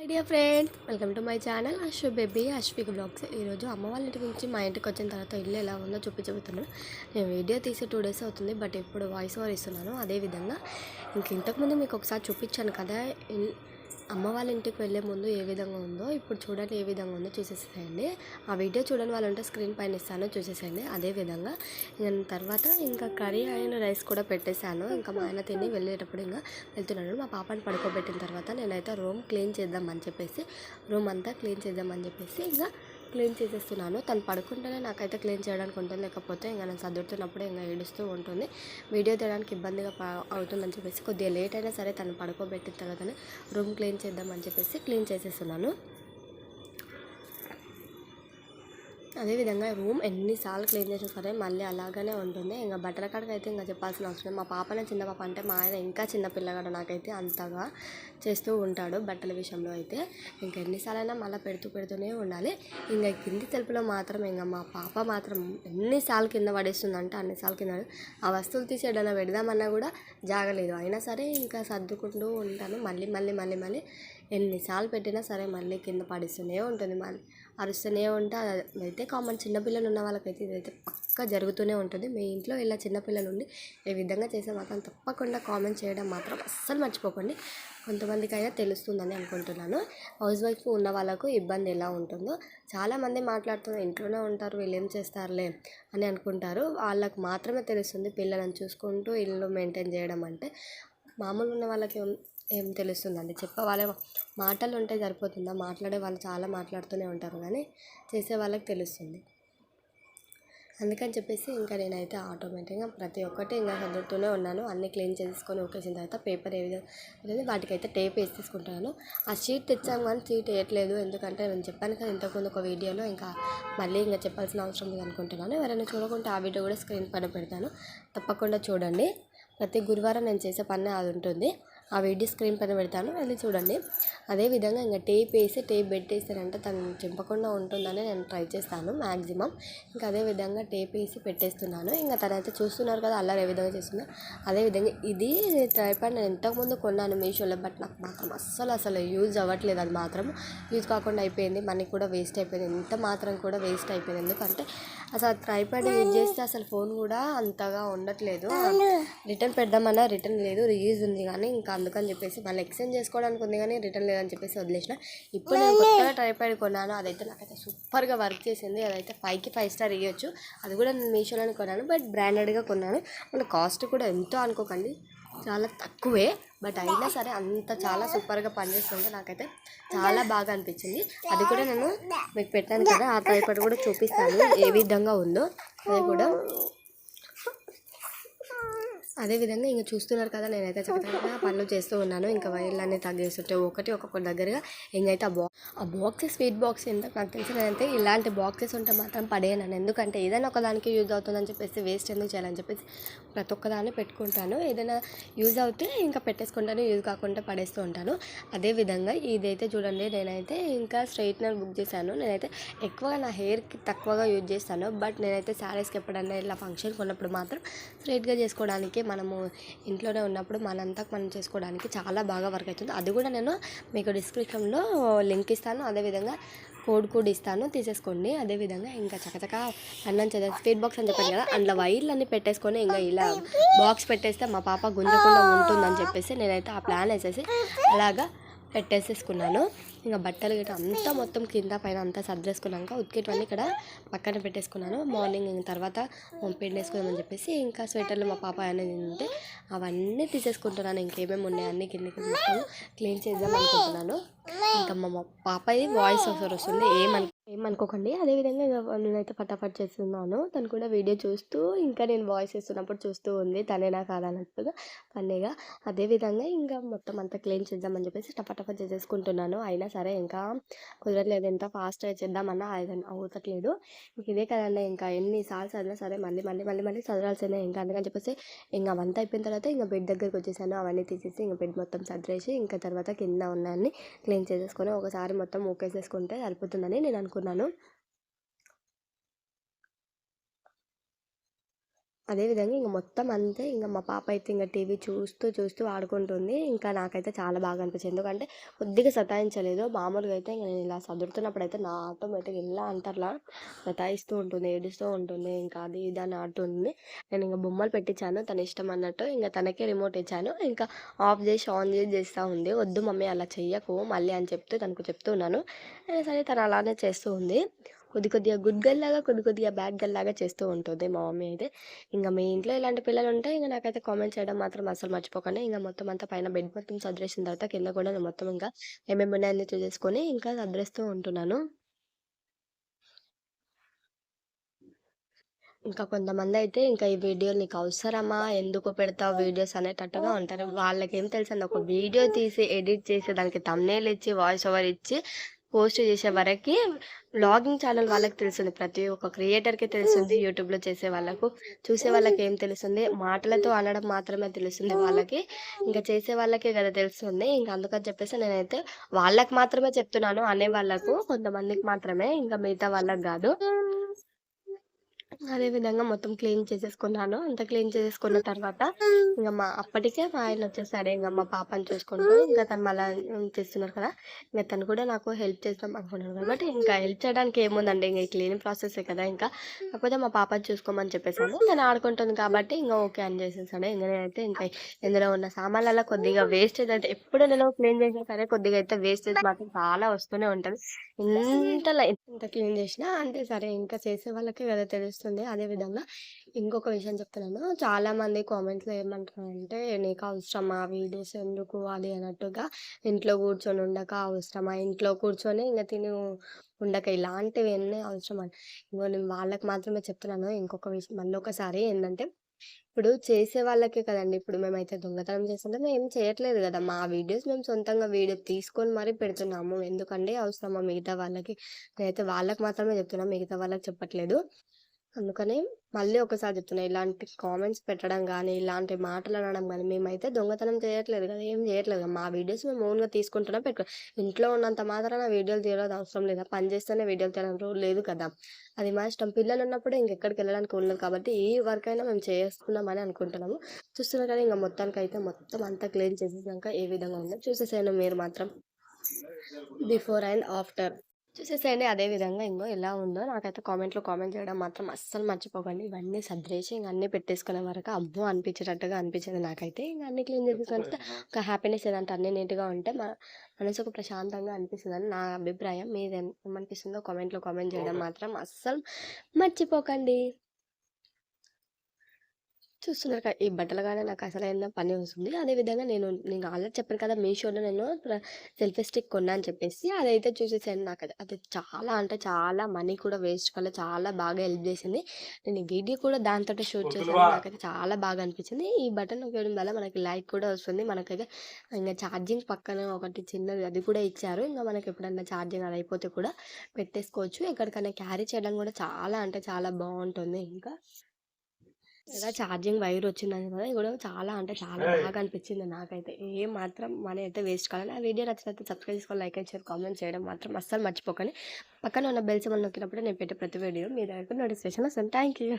My dear friend welcome to my channel Ashwa baby Ashwik blogs. ఈరోజు అమ్మ వాళ్ళ ఇంటి నుంచి మా ఇంటికి వచ్చిన తర్వాత ఇల్లు ఎలా ఉందో చూపించబోతున్నాను నేను వీడియో తీసి టూ డేస్ అవుతుంది బట్ ఇప్పుడు వాయిస్ ఓవర్ ఇస్తున్నాను. అదేవిధంగా ఇంక ఇంతకుముందు మీకు ఒకసారి చూపించాను కదా ఇన్- అమ్మ వాళ్ళ ఇంటికి వెళ్ళే ముందు ఏ విధంగా ఉందో ఇప్పుడు చూడండి ఏ విధంగా ఉందో చూసేసేయండి. ఆ వీడియో చూడని వాళ్ళంటే స్క్రీన్ పైన ఇస్తాను చూసేసేయండి. అదేవిధంగా నేను తర్వాత ఇంకా కర్రీ అయిన రైస్ కూడా పెట్టేశాను. ఇంకా మా ఆయన తిని వెళ్ళేటప్పుడు ఇంకా వెళ్తున్నాను మా పాపని పడుకోబెట్టిన తర్వాత నేనైతే రూమ్ క్లీన్ చేద్దామని చెప్పేసి రూమ్ అంతా క్లీన్ చేద్దామని చెప్పేసి ఇంకా క్లీన్ చేసేస్తున్నాను. తను పడుకుంటేనే నాకైతే క్లీన్ చేయడానికి ఉంటుంది. లేకపోతే ఇంకా నేను చదువుతున్నప్పుడు ఇంకా ఏడుస్తూ ఉంటుంది. వీడియో తీయడానికి ఇబ్బందిగా అవుతుందని చెప్పేసి కొద్దిగా లేట్ అయినా సరే తను పడుకోబెట్టిన తర్వాతనే రూమ్ క్లీన్ చేద్దామని చెప్పేసి క్లీన్ చేసేస్తున్నాను. అదేవిధంగా రూమ్ ఎన్నిసార్లు క్లీన్ చేసినా సరే మళ్ళీ అలాగనే ఉంటుంది. ఇంకా బట్టల కాడకి అయితే ఇంకా చెప్పాల్సిన అవసరం మా పాపనే చిన్న పాప అంటే మా ఆయన ఇంకా చిన్న పిల్లగాడు నాకైతే అంతగా చేస్తూ ఉంటాడు బట్టల విషయంలో అయితే. ఇంకా ఎన్నిసార్లైనా మళ్ళీ పెడుతూ పెడుతూనే ఉండాలి. ఇంకా కింది తెలుపులో మాత్రం ఇంకా మా పాప మాత్రం ఎన్నిసార్లు కింద పడేస్తుందంటే అన్నిసార్లు కింద ఆ వస్తువులు తీసి ఎడన్నా పెడదామన్నా కూడా జాగలేదు. అయినా సరే ఇంకా సర్దుకుంటూ ఉంటాను. మళ్ళీ మళ్ళీ మళ్ళీ మళ్ళీ ఎన్నిసార్లు పెట్టినా సరే మళ్ళీ కింద పడిస్తూనే ఉంటుంది మళ్ళీ అరుస్తూనే ఉంటే అదైతే కామన్ చిన్నపిల్లలు ఉన్న వాళ్ళకైతే ఇదైతే పక్కా జరుగుతూనే ఉంటుంది. మీ ఇంట్లో ఇలా చిన్నపిల్లలు ఉండి ఏ విధంగా చేసే మాత్రం తప్పకుండా కామెంట్ చేయడం మాత్రం అస్సలు మర్చిపోకండి. కొంతమందికి అయినా తెలుస్తుందని అనుకుంటున్నాను. హౌస్ వైఫ్ ఉన్న వాళ్ళకు ఇబ్బంది ఎలా ఉంటుందో చాలామంది మాట్లాడుతున్నారు ఇంట్లోనే ఉంటారు వీళ్ళు ఏం చేస్తారులే అని అనుకుంటారు. వాళ్ళకు మాత్రమే తెలుస్తుంది పిల్లలను చూసుకుంటూ ఇల్లు మెయింటైన్ చేయడం అంటే. మామూలు ఉన్న వాళ్ళకి ఏం- తెలుస్తుందండి? చెప్పే వాళ్ళ మాటలు ఉంటే సరిపోతుందా? మాట్లాడే వాళ్ళు చాలా మాట్లాడుతూనే ఉంటారు కానీ చేసే వాళ్ళకి తెలుస్తుంది. అందుకని చెప్పేసి ఇంకా నేనైతే ఆటోమేటిక్గా ప్రతి ఒక్కటి ఇంకా చదువుతూనే ఉన్నాను. అన్నీ క్లీన్ చేసుకొని ఒకేసిన తర్వాత పేపర్ ఏ విధంగా వాటికైతే టేప్ వేసి తీసుకుంటాను ఆ షీట్ తెచ్చాం కానీ షీట్ వేయట్లేదు. ఎందుకంటే నేను చెప్పాను కదా ఇంతకుముందు ఒక వీడియోలో ఇంకా మళ్ళీ ఇంకా చెప్పాల్సిన అవసరం లేదు అనుకుంటున్నాను. ఎవరైనా చూడకుంటే ఆ వీడియో కూడా స్క్రీన్ పైన పెడతాను. తప్పకుండా చూడండి. ప్రతి గురువారం నేను చేసే పని అది ఉంటుంది. ఆ వీడియో స్క్రీన్ పైన పెడతాను. వెళ్ళి చూడండి. అదేవిధంగా ఇంకా టేప్ వేసి టేప్ పెట్టేస్తారంటే తను చింపకుండా ఉంటుందని నేను ట్రై చేస్తాను మ్యాక్సిమం ఇంకా అదే విధంగా టేప్ వేసి పెట్టేస్తున్నాను. ఇంకా తనైతే చూస్తున్నారు కదా అల్లరి ఏ విధంగా చేస్తుందో. అదేవిధంగా ఇది ట్రైపాడ్ నేను ఇంతకుముందు కొన్నాను మీషోలో బట్ నాకు మాత్రం అస్సలు అసలు యూజ్ అవ్వట్లేదు అది మాత్రం. యూజ్ కాకుండా అయిపోయింది. మనీ కూడా వేస్ట్ అయిపోయింది. ఇంత మాత్రం కూడా వేస్ట్ అయిపోయింది. ఎందుకంటే అసలు ట్రైపాడ్ యూజ్ చేస్తే అసలు ఫోన్ కూడా అంతగా ఉండట్లేదు. రిటర్న్ పెడదామన్నా రిటర్న్ లేదు. రీయూజ్ ఉంది కానీ ఇంకా అందుకని చెప్పేసి మళ్ళీ ఎక్స్చేంజ్ చేసుకోవడానికి ఉంది కానీ రిటర్న్ లేదని చెప్పేసి వదిలేసిన. ఇప్పుడు నేను కొత్తగా ట్రైపాడ్ కొన్నాను. అదైతే నాకైతే సూపర్గా వర్క్ చేసింది. అదైతే ఫైవ్కి ఫైవ్ స్టార్ ఇవ్వచ్చు అది కూడా నేను మీషోలోనే కొన్నాను. బట్ బ్రాండెడ్గా కొన్నాను. మన కాస్ట్ కూడా ఎంతో అనుకోకండి. చాలా తక్కువే. బట్ అయినా సరే అంత చాలా సూపర్గా పనిచేస్తుంటే నాకైతే చాలా బాగా అనిపించింది. అది కూడా నేను మీకు పెట్టాను కదా. ఆ ట్రైపాడ్ కూడా చూపిస్తాను. ఏ విధంగా ఉందో. అది కూడా అదేవిధంగా ఇంకా చూస్తున్నారు కదా నేనైతే చక్కగా పనులు చేస్తూ ఉన్నాను. ఇంకా వైర్లన్నీ తగ్గేస్తుంటే ఒకటి ఒక్కొక్క దగ్గరగా ఇంకైతే ఆ బాక్స్ ఆ బాక్స్ స్వీట్ బాక్స్ ఎంత నాకు తెలిసి ఇలాంటి బాక్సెస్ ఉంటే మాత్రం పడేయను ఎందుకంటే ఏదైనా ఒకదానికి యూజ్ అవుతుందని చెప్పేసి వేస్ట్ ఎందుకు చేయాలని చెప్పేసి ప్రతి ఒక్కదాన్ని పెట్టుకుంటాను. ఏదైనా యూజ్ అవుతే ఇంకా పెట్టేసుకుంటాను యూజ్ కాకుండా పడేస్తూ ఉంటాను. అదేవిధంగా ఇదైతే చూడండి నేనైతే ఇంకా స్ట్రైట్నర్ బుక్ చేశాను. నేనైతే ఎక్కువగా నా హెయిర్కి తక్కువగా యూజ్ చేస్తాను. బట్ నేనైతే శారీస్కి ఎప్పుడన్నా ఇలా ఫంక్షన్ కొన్నప్పుడు మాత్రం స్ట్రైట్గా చేసుకోవడానికి మనము ఇంట్లోనే ఉన్నప్పుడు మనంతా మనం చేసుకోవడానికి చాలా బాగా వర్క్ అవుతుంది అది కూడా నేను మీకు డిస్క్రిప్షన్లో లింక్ ఇస్తాను. అదేవిధంగా కోడ్ కూడా ఇస్తాను. తీసేసుకోండి. అదేవిధంగా ఇంకా చకచక అన్నం చదివా స్వీట్ బాక్స్ అని చెప్పాను కదా అందులో వైర్లన్నీ పెట్టేసుకొని ఇంకా ఇలా బాక్స్ పెట్టేస్తే మా పాప గుంజకుండా ఉంటుందని చెప్పేసి నేనైతే ఆ ప్లాన్ వేసేసి అలాగా పెట్టేసేసుకున్నాను. ఇంకా బట్టలు గిట్ట అంతా మొత్తం కింద పైన అంతా సర్దేసుకున్నాక ఉతికేటివన్నీ ఇక్కడ పక్కన పెట్టేసుకున్నాను. మార్నింగ్ ఇంక తర్వాత పిండేసుకుందామని చెప్పేసి ఇంకా స్వెటర్లు మా పాప అనేది ఉంటే అవన్నీ తీసేసుకుంటున్నాను. ఇంకేమేమి ఉన్నాయి అన్ని కిందకి మొత్తం క్లీన్ చేద్దాం అనుకుంటున్నాను. ఇంకా మా మా పాపది వాయిస్ ఒకసారి వస్తుంది. ఏమను ఏమనుకోకండి. అదేవిధంగా నేనైతే ఫటాఫట్ చేస్తున్నాను. తను కూడా వీడియో చూస్తూ ఇంకా నేను వాయిస్ ఇస్తున్నప్పుడు చూస్తూ ఉంది. తనే నాకు కాదన్నట్టుగా ఫన్నీగా అదేవిధంగా ఇంకా మొత్తం అంతా క్లీన్ చేద్దామని చెప్పేసి టపటప చేసేసుకుంటున్నాను. అయినా సరే ఇంకా కుదరట్లేదు. ఎంత ఫాస్ట్ చేద్దామన్నా అది అవుతట్లేదు. ఇంక ఇదే కదండి ఇంకా ఎన్నిసార్లు చదివినా సరే మళ్ళీ మళ్ళీ మళ్ళీ మళ్ళీ చదవాల్సిందే ఇంకా అందుకని చెప్పేసి ఇంకా అవంతా అయిపోయిన తర్వాత ఇంకా బెడ్ దగ్గరికి వచ్చేసాను. అవన్నీ తీసేసి ఇంకా బెడ్ మొత్తం సదరేసి ఇంకా తర్వాత కింద ఉన్నాయన్ని క్లీన్ చేసేసుకొని ఒకసారి మొత్తం ఊకేసేసుకుంటే సరిపోతుందని నేను అనుకున్నాను. అదేవిధంగా ఇంక మొత్తం అంతే. ఇంక మా పాప అయితే ఇంకా టీవీ చూస్తూ చూస్తూ ఆడుకుంటుంది. ఇంకా నాకైతే చాలా బాగా అనిపించింది. ఎందుకంటే కొద్దిగా సతాయించలేదు. మామూలుగా అయితే ఇంక నేను ఇలా చదువుతున్నప్పుడు అయితే నా ఆటోమేటిక్ ఇలా అంతర్లా సతాయిస్తూ ఉంటుంది ఏడుస్తూ ఉంటుంది. ఇంకా అది ఇది అని ఆడుతుంది. నేను ఇంకా బొమ్మలు పెట్టించాను. తన ఇష్టం అన్నట్టు ఇంకా తనకే రిమోట్ ఇచ్చాను. ఇంకా ఆఫ్ చేసి ఆన్ చేసి చేస్తూ ఉంది. వద్దు మమ్మీ అలా చెయ్యకు మళ్ళీ అని చెప్తూ తనకు చెప్తూ ఉన్నాను. సరే తను అలానే చేస్తూ ఉంది. కొద్ది కొద్దిగా గుడ్ గర్ల్ లాగా కొద్ది కొద్దిగా బ్యాడ్ గర్ల్ లాగా చేస్తూ ఉంటుంది మా మమ్మీ అయితే. ఇంకా మీ ఇంట్లో ఇలాంటి పిల్లలు ఉంటే ఇంకా నాకైతే కామెంట్ చేయడం మాత్రం అసలు మర్చిపోకండి. ఇంకా మొత్తం అంతా పైన బెడ్ మొత్తం సదరేసిన తర్వాత కింద కూడా నేను మొత్తం ఇంకా ఏమేమి ఉన్నాయని చూసేసుకొని ఇంకా సదరేస్తూ ఉంటున్నాను. ఇంకా కొంతమంది అయితే ఇంకా ఈ వీడియోలు నీకు అవసరమా? ఎందుకు పెడతావు వీడియోస్ అనేటట్టుగా ఉంటారు. వాళ్ళకి ఏం తెలుసండి? ఒక వీడియో తీసి ఎడిట్ చేసి దానికి తమ్నేల్ ఇచ్చి వాయిస్ ఓవర్ ఇచ్చి పోస్ట్ చేసే వరకు వ్లాగింగ్ ఛానల్ వాళ్ళకి తెలుస్తుంది. ప్రతి ఒక్క క్రియేటర్కి తెలుస్తుంది. యూట్యూబ్లో చేసే వాళ్ళకు చూసే వాళ్ళకి ఏం తెలుస్తుంది? మాటలతో అనడం మాత్రమే తెలుస్తుంది వాళ్ళకి. ఇంకా చేసే వాళ్ళకే కదా తెలుస్తుంది. ఇంకా అందుకని చెప్పేసి నేనైతే వాళ్ళకి మాత్రమే చెప్తున్నాను అనే వాళ్ళకు కొంతమందికి మాత్రమే ఇంకా మిగతా వాళ్ళకి కాదు. అదే విధంగా మొత్తం క్లీన్ చేసేసుకున్నాను. అంత క్లీన్ చేసేసుకున్న తర్వాత ఇంకా మా అప్పటికే మా ఆయన వచ్చేసాడు. ఇంకా మా పాపని చూసుకుంటూ ఇంకా తను మళ్ళీ చేస్తున్నారు కదా. ఇంకా తను కూడా నాకు హెల్ప్ చేస్తాం అనుకున్నాను కాబట్టి ఇంకా హెల్ప్ చేయడానికి ఏముందండి? ఇంకా క్లీనింగ్ ప్రాసెసే కదా ఇంకా. కాకపోతే మా పాపని చూసుకోమని చెప్పేసాను. తను ఆడుకుంటుంది కాబట్టి ఇంకా ఓకే అని చేసేసాడు. ఇంకా నేనైతే ఇంకా ఇందులో ఉన్న సామాన్లలో కొద్దిగా వేస్టేజ్ అయితే ఎప్పుడు నేను క్లీన్ చేసినా సరే కొద్దిగా అయితే వేస్టేజ్ మాత్రం చాలా వస్తూనే ఉంటుంది. ఇంతలా ఎంత క్లీన్ చేసినా అంటే సరే. ఇంకా చేసే వాళ్ళకే కదా తెలుస్తుంది. అదేవిధంగా ఇంకొక విషయం చెప్తున్నాను. చాలామంది కామెంట్స్లో ఏమంటారంటే నీకు అవసరమా? వీడియోస్ ఎందుకు? అది అన్నట్టుగా ఇంట్లో కూర్చొని ఉండక అవసరమా? ఇంట్లో కూర్చొని ఇంకా తిని ఉండక ఇలాంటివి ఎన్ని అవసరం అని ఇంకో నేను వాళ్ళకి మాత్రమే చెప్తున్నాను. ఇంకొక విషయం మళ్ళీ ఒకసారి ఏంటంటే ఇప్పుడు చేసే వాళ్ళకే కదండి. ఇప్పుడు మేమైతే దొంగతనం చేస్తుంటే మేము చేయట్లేదు కదా. మా వీడియోస్ మేము సొంతంగా వీడియో తీసుకొని మరీ పెడుతున్నాము. ఎందుకంటే అవసరమా మిగతా వాళ్ళకి? నేనైతే వాళ్ళకి మాత్రమే చెప్తున్నాను మిగతా వాళ్ళకి చెప్పట్లేదు. అందుకని మళ్ళీ ఒకసారి చెప్తున్నా ఇలాంటి కామెంట్స్ పెట్టడం కానీ ఇలాంటి మాటలు అనడం కానీ మేమైతే దొంగతనం చేయట్లేదు కదా ఏం చేయట్లేదు కదా. మా వీడియోస్ మేము ఓన్గా తీసుకుంటున్నాం పెట్టుకో ఇంట్లో ఉన్నంత మాత్రాన వీడియోలు తీయడం అవసరం లేదా. పని చేస్తేనే వీడియోలు తీయడం రూల్ లేదు కదా. అది మా ఇష్టం. పిల్లలు ఉన్నప్పుడు ఇంకెక్కడికి వెళ్ళడానికి ఉండదు కాబట్టి ఈ వర్క్ అయినా మేము చేసుకున్నామని అనుకుంటున్నాము. చూస్తున్నా కానీ ఇంకా మొత్తానికి అయితే మొత్తం అంతా క్లీన్ చేసేసాక ఏ విధంగా ఉందో చూసేసాను మీరు మాత్రం. బిఫోర్ అండ్ ఆఫ్టర్ చూసేసేయండి. అదే విధంగా ఇంకో ఎలా ఉందో నాకైతే కామెంట్లో కామెంట్ చేయడం మాత్రం అస్సలు మర్చిపోకండి. ఇవన్నీ సర్దేసి ఇంక అన్నీ పెట్టేసుకునే వరకు అమ్మో! అనిపించేటట్టుగా అనిపించింది నాకైతే. ఇంకా అన్ని క్లీన్ చేసేసుకుంటే ఒక హ్యాపీనెస్ ఏదంటే అన్ని నీట్గా ఉంటే మా మనసుకు ప్రశాంతంగా అనిపిస్తుందని నా అభిప్రాయం. మీది ఏమనిపిస్తుందో కామెంట్లో కామెంట్ చేయడం మాత్రం అస్సలు మర్చిపోకండి. చూస్తున్నారు కదా ఈ బట్టలు కానీ నాకు అసలైన పని వస్తుంది. అదేవిధంగా నేను నేను ఆల్రెడీ చెప్పాను కదా మీషోలో నేను సెల్ఫీ స్టిక్ కొన్నా అని చెప్పేసి అదైతే చూసేసాను నాకు. అది అది చాలా అంటే చాలా మనీ కూడా వేస్ట్ వల్ల చాలా బాగా హెల్ప్ చేసింది. నేను వీడియో కూడా దాంతో షూట్ చేశాను. నాకైతే చాలా బాగా అనిపించింది. ఈ బటన్ ఉపయోగం వల్ల మనకి లైక్ కూడా వస్తుంది. మనకైతే ఇంకా ఛార్జింగ్ పక్కన ఒకటి చిన్నది అది కూడా ఇచ్చారు. ఇంకా మనకి ఎప్పుడన్నా ఛార్జింగ్ అది అయిపోతే కూడా పెట్టేసుకోవచ్చు. ఎక్కడికైనా క్యారీ చేయడం కూడా చాలా అంటే చాలా బాగుంటుంది ఇంకా. ఇలా ఛార్జింగ్ వైర్ వచ్చిందని కదా ఇది కూడా చాలా అంటే చాలా బాగా అనిపించింది నాకైతే. ఏ మాత్రం మనీ అయితే వేస్ట్ కావాలి ఆ వీడియో నచ్చినట్టు సబ్స్క్రైబ్ చేసుకోవాలి లైక్ అండ్ షేర్ కామెంట్ చేయడం మాత్రం అస్సలు మర్చిపోకండి. పక్కన ఉన్న బెల్స్ మనం నొక్కినప్పుడు నేను పెట్టే ప్రతి వీడియో మీ దగ్గర నోటిఫికేషన్ వస్తుంది. Thank you